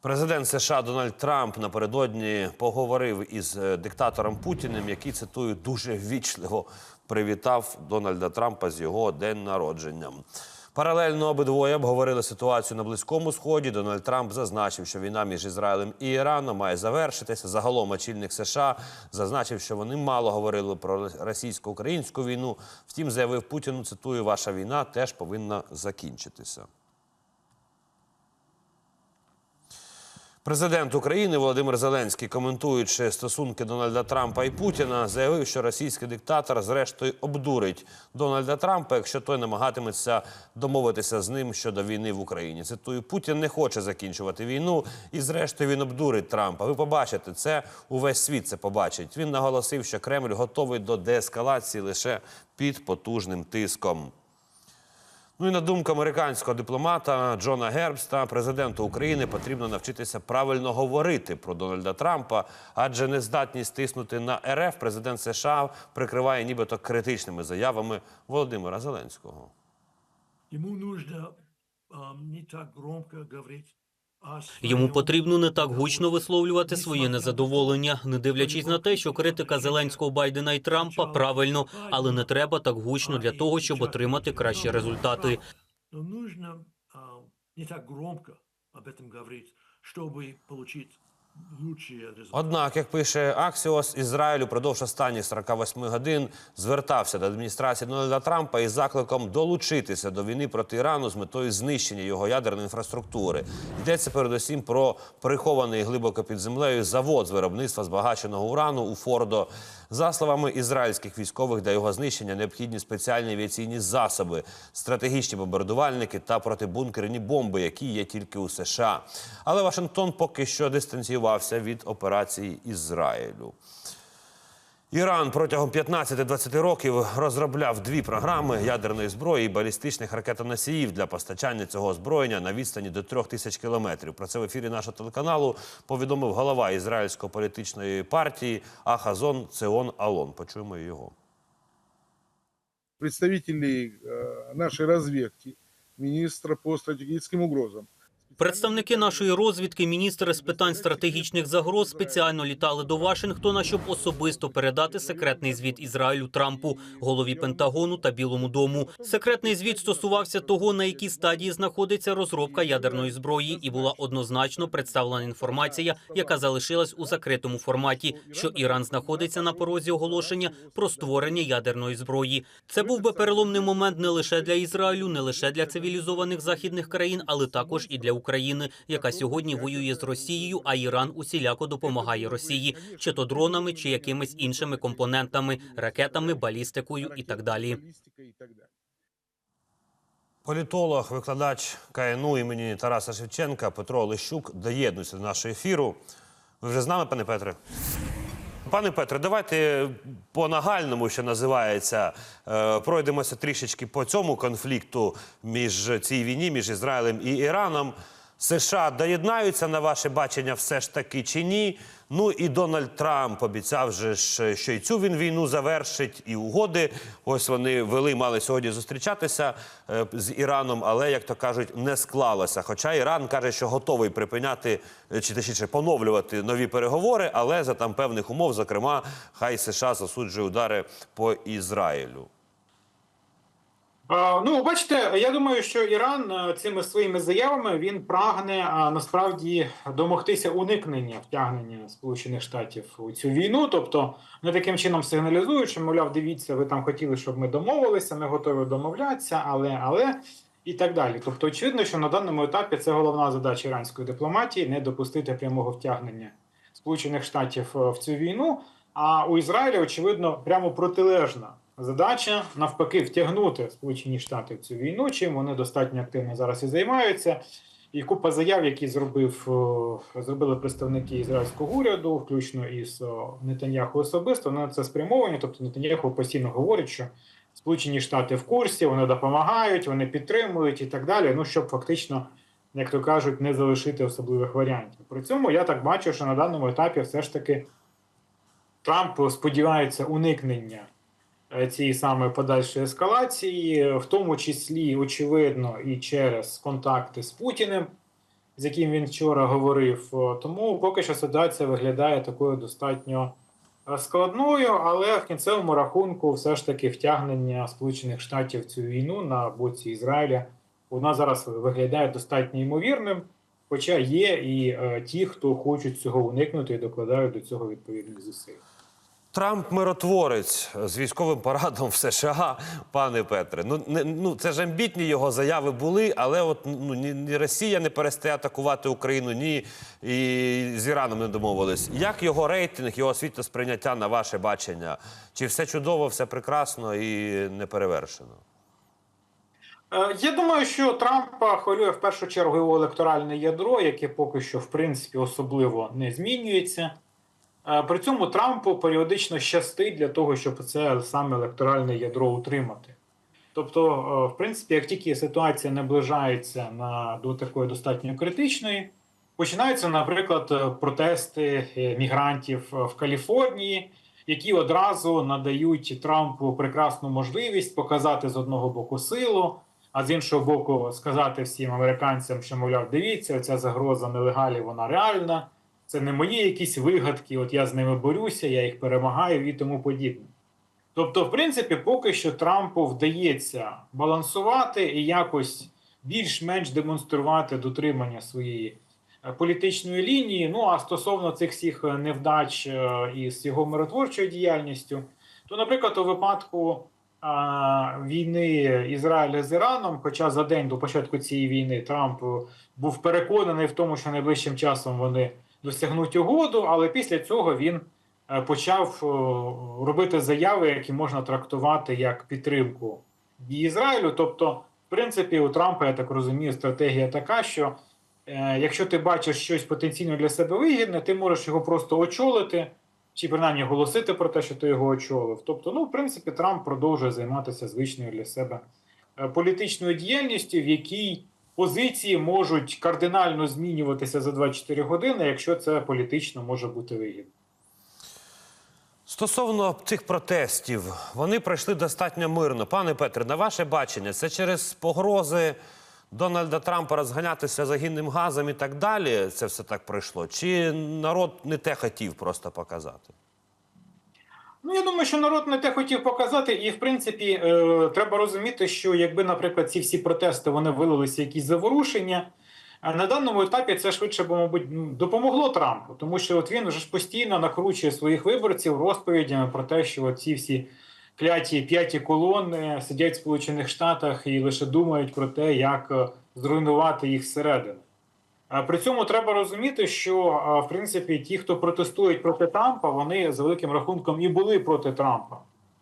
Президент США Дональд Трамп напередодні поговорив із е, диктатором Путіним, який цитую дуже ввічливо привітав Дональда Трампа з його день народження. Паралельно обидвоє обговорили ситуацію на близькому сході. Дональд Трамп зазначив, що війна між Ізраїлем і Іраном має завершитися. Загалом очільник США зазначив, що вони мало говорили про російсько-українську війну. Втім, заявив Путіну, цитую, ваша війна теж повинна закінчитися. Президент України Володимир Зеленський, коментуючи стосунки Дональда Трампа і Путіна, заявив, що російський диктатор зрештою обдурить Дональда Трампа, якщо той намагатиметься домовитися з ним щодо війни в Україні. Цитую, Путін не хоче закінчувати війну, і зрештою він обдурить Трампа. Ви побачите це, увесь світ це побачить. Він наголосив, що Кремль готовий до деескалації лише під потужним тиском. Ну і на думку американського дипломата Джона Гербста, президенту України потрібно навчитися правильно говорити про Дональда Трампа, адже нездатність тиснути на РФ президент США прикриває нібито критичними заявами Володимира Зеленського. Йому нужно не так громко говорить о Йому своем потрібно не так гучно висловлювати своє незадоволення, не дивлячись на те, що критика Зеленського, Байдена і Трампа правильно, але не треба так гучно для того, щоб отримати кращі результати. Но нужно ам, не так громко об этом говорить, чтобы получить лучшие результаты. Однак, як пише Аксіос, Ізраїль упродовж останніх 48 годин звертався до адміністрації Дональда Трампа із закликом долучитися до війни проти Ірану з метою знищення його ядерної інфраструктури. Йдеться передусім про прихований глибоко під землею завод з виробництва збагаченого урану у Фордо. За словами ізраїльських військових, для його знищення необхідні спеціальні авіаційні засоби, стратегічні бомбардувальники та протибункерні бомби, які є тільки у США. Але Вашингтон поки що дистанціювався від операції Ізраїлю. Іран протягом 15-20 років розробляв дві програми ядерної зброї і балістичних ракетоносіїв для постачання цього озброєння на відстані до трьох тисяч кілометрів. Про це в ефірі нашого телеканалу повідомив голова ізраїльської політичної партії Ахазон Цеон Алон. Почуємо його. представителей э, нашей разведки, министра по стратегическим угрозам. Представники нашої розвідки, міністри з питань стратегічних загроз, спеціально літали до Вашингтона, щоб особисто передати секретний звіт Ізраїлю Трампу, голові Пентагону та Білому Дому. Секретний звіт стосувався того, на якій стадії знаходиться розробка ядерної зброї, і була однозначно представлена інформація, яка залишилась у закритому форматі, що Іран знаходиться на порозі оголошення про створення ядерної зброї. Це був би переломний момент не лише для Ізраїлю, не лише для цивілізованих західних країн, але також і для України, яка сьогодні воює з Росією, а Іран усіляко допомагає Росії, чи то дронами, чи якимись іншими компонентами, ракетами, балістикою і так далі. Політолог, викладач КНУ імені Тараса Шевченка Петро Лищук доєднується до нашого ефіру. Ви вже з нами, пане Петре? Пане Петре, давайте по нагальному, що називається, е, пройдемося трішечки по цьому конфлікту між цій війні між Ізраїлем і Іраном. США доєднаються на ваше бачення все ж таки чи ні? Ну і Дональд Трамп обіцяв, же ж, що і цю він війну завершить, і угоди. Ось вони вели, мали сьогодні зустрічатися е, з Іраном, але як то кажуть, не склалося. Хоча Іран каже, що готовий припиняти е, чи точніше поновлювати нові переговори, але за там певних умов, зокрема, хай США засуджує удари по Ізраїлю. Ну, бачите, я думаю, що Іран е, цими своїми заявами він прагне насправді домогтися уникнення втягнення Сполучених Штатів у цю війну. Тобто, вони таким чином сигналізують, що мовляв, дивіться, ви там хотіли, щоб ми домовилися, ми готові домовлятися, але але і так далі. Тобто, очевидно, що на даному етапі це головна задача іранської дипломатії не допустити прямого втягнення Сполучених Штатів е, в цю війну. А у Ізраїля, очевидно, прямо протилежна задача навпаки втягнути Сполучені Штати в цю війну, чим вони достатньо активно зараз і займаються. І купа заяв, які зробив е, зробили представники ізраїльського уряду, включно із е, Нетаньяху особисто, на це спрямовані. Тобто Нетаньяху постійно говорить, що Сполучені Штати в курсі, вони допомагають, вони підтримують і так далі. Ну щоб фактично, як то кажуть, не залишити особливих варіантів. При цьому я так бачу, що на даному етапі все ж таки Трамп сподівається уникнення цієї самої подальшої ескалації, в тому числі, очевидно, і через контакти з Путіним. з яким він вчора говорив. Тому поки що ситуація виглядає такою достатньо е, складною, але в кінцевому рахунку все ж таки втягнення Сполучених Штатів в цю війну на боці Ізраїля вона зараз виглядає достатньо ймовірним. Хоча є і е, ті, хто хочуть цього уникнути і докладають до цього відповідних зусиль. Трамп миротворець з військовим парадом в США, пане Петре. Ну не ну це ж амбітні його заяви були, але от ну ні, ні Росія не перестає атакувати Україну, ні і з Іраном не домовились. Як його рейтинг, його світосприйняття на ваше бачення? Чи все чудово, все прекрасно і не перевершено? Е, Я думаю, що Трампа хвилює в першу чергу його електоральне ядро, яке поки що в принципі особливо не змінюється. Е, При цьому Трампу періодично щастить для того, щоб це саме електоральне ядро утримати. Тобто, е, в принципі, як тільки ситуація наближається на до такої достатньо критичної, починаються, наприклад, е, протести мігрантів в Каліфорнії, які одразу надають Трампу прекрасну можливість показати з одного боку силу, а з іншого боку, сказати всім американцям, що мовляв, дивіться, ця загроза нелегалів, вона реальна. Це не мої якісь вигадки, от я з ними борюся, я їх перемагаю і тому подібне. Тобто, в принципі, поки що Трампу вдається балансувати і якось більш-менш демонструвати дотримання своєї е, політичної лінії. Ну а стосовно цих всіх е, невдач е, із його миротворчою діяльністю, то, наприклад, у випадку а, війни Ізраїля з Іраном, хоча за день до початку цієї війни Трамп був переконаний в тому, що найближчим часом вони досягнуть угоду, але після цього він е, почав робити заяви, які можна трактувати як підтримку Ізраїлю. Тобто, в принципі, у Трампа, я так розумію, стратегія така, що е, якщо ти бачиш щось потенційно для себе вигідне, ти можеш його просто очолити. Чи принаймні оголосити про те, що ти його очолив. Тобто, ну, в принципі, Трамп продовжує займатися звичною для себе е, політичною діяльністю, в якій позиції можуть кардинально змінюватися за 24 години, якщо це політично може бути вигідно. Стосовно цих протестів, вони пройшли достатньо мирно. Пане Петре, на ваше бачення, це через погрози Дональда Трампа розганятися загінним газом і так далі. Це все так пройшло? Чи народ не те хотів просто показати? Ну, я думаю, що народ не те хотів показати, і в принципі е, треба розуміти, що якби, наприклад, ці всі протести вони вилилися якісь заворушення. а На даному етапі це швидше б, мабуть, ну, допомогло Трампу, тому що от він вже ж постійно накручує своїх виборців розповідями про те, що ці всі кляті п'яті колони сидять в Сполучених Штатах і лише думають про те, як е, зруйнувати їх зсередини. При цьому треба розуміти, що в принципі ті, хто протестують проти Трампа, вони за великим рахунком і були проти Трампа,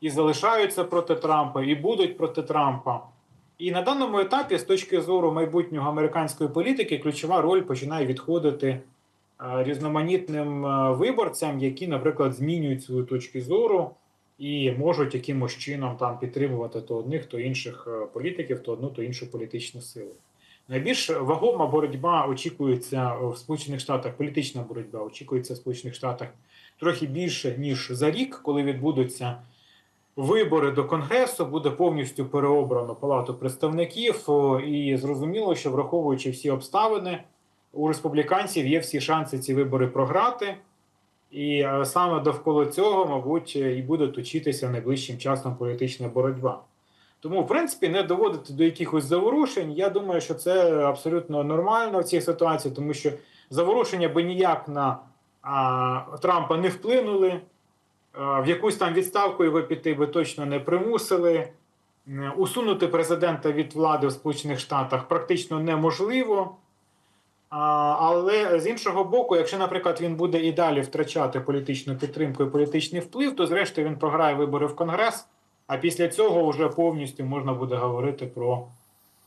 і залишаються проти Трампа, і будуть проти Трампа. І на даному етапі, з точки зору майбутнього американської політики, ключова роль починає відходити різноманітним виборцям, які, наприклад, змінюють свою точку зору і можуть якимось чином там підтримувати то одних, то інших е, політиків, то одну, то іншу політичну силу. Найбільш вагома боротьба очікується в Сполучених Штатах, політична боротьба очікується в Сполучених Штатах трохи більше ніж за рік, коли відбудуться вибори до Конгресу, буде повністю переобрано Палату представників, і зрозуміло, що враховуючи всі обставини, у республіканців є всі шанси ці вибори програти. І е, саме довкола цього, мабуть, і буде точитися найближчим часом політична боротьба. Тому, в принципі, не доводити до якихось заворушень. Я думаю, що це абсолютно нормально в цій ситуації, тому що заворушення би ніяк на а, Трампа не вплинули. А, в якусь там відставку його піти би точно не примусили. Усунути президента від влади в Сполучених Штатах практично неможливо. А, але з іншого боку, якщо, наприклад, він буде і далі втрачати політичну підтримку і політичний вплив, то зрештою він програє вибори в Конгрес. А після цього вже повністю можна буде говорити про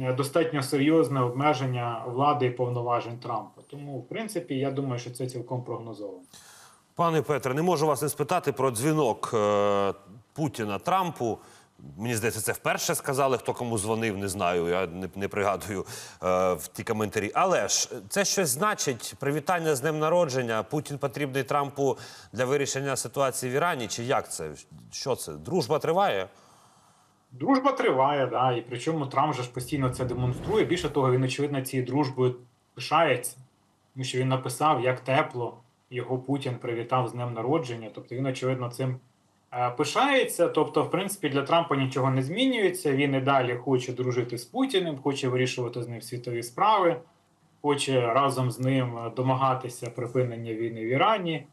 е, достатньо серйозне обмеження влади і повноважень Трампа. Тому, в принципі, я думаю, що це цілком прогнозовано. Пане Петре, не можу вас не спитати про дзвінок е, Путіна Трампу. Мені здається, це вперше сказали, хто кому дзвонив, не знаю. Я не, не пригадую е, в ті коментарі. Але ж це щось значить. Привітання з днем народження. Путін потрібний Трампу для вирішення ситуації в Ірані. Чи як це? Що це? Дружба триває? Дружба триває, да, і причому Трамп же ж постійно це демонструє. Більше того, він очевидно цією дружбою пишається, тому що він написав, як тепло його Путін привітав з днем народження. Тобто він, очевидно, цим е, пишається. Тобто, в принципі, для Трампа нічого не змінюється. Він і далі хоче дружити з Путіним, хоче вирішувати з ним світові справи, хоче разом з ним е, домагатися припинення війни в Ірані.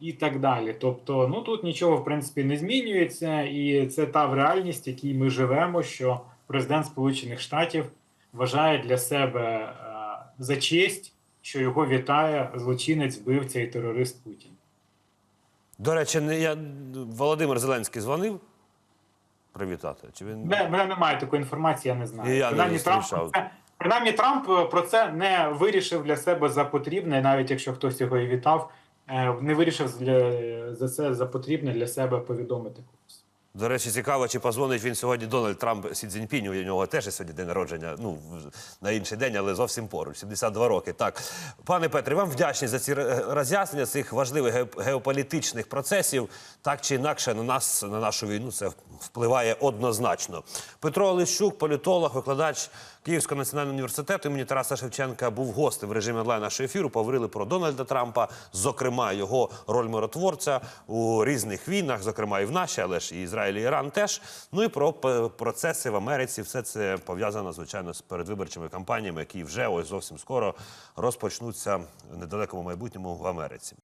І так далі. Тобто, ну тут нічого в принципі не змінюється, і це та в реальність, в якій ми живемо, що президент Сполучених Штатів вважає для себе е, за честь, що його вітає злочинець, вбивця і терорист Путін. До речі, не я Володимир Зеленський дзвонив привітати. Чи він Мене, мене немає такої інформації, я не знаю. І я не принаймні, Трамп, про це- принаймні Трамп е, про це не вирішив для себе за потрібне, навіть якщо хтось його і вітав, е, не вирішив для, за це за потрібне для себе повідомити комусь. До речі, цікаво, чи позвонить він сьогодні Дональд Трамп Сі Цзіньпіню. У нього теж сьогодні день народження. Ну на інший день, але зовсім поруч. 72 роки. Так, пане Петре, вам вдячні за ці роз'яснення цих важливих геополітичних процесів. Так чи інакше на нас, на нашу війну, це впливає однозначно. Петро Лищук, політолог, викладач Київського національного університету імені Тараса Шевченка, був гостем в режимі онлайн нашого ефіру. Поговорили про Дональда Трампа, зокрема його роль миротворця у різних війнах, зокрема і в нашій, але ж і Ізраїль і Іран теж. Ну і про процеси в Америці. Все це пов'язано звичайно з передвиборчими кампаніями, які вже ось зовсім скоро розпочнуться в недалекому майбутньому в Америці.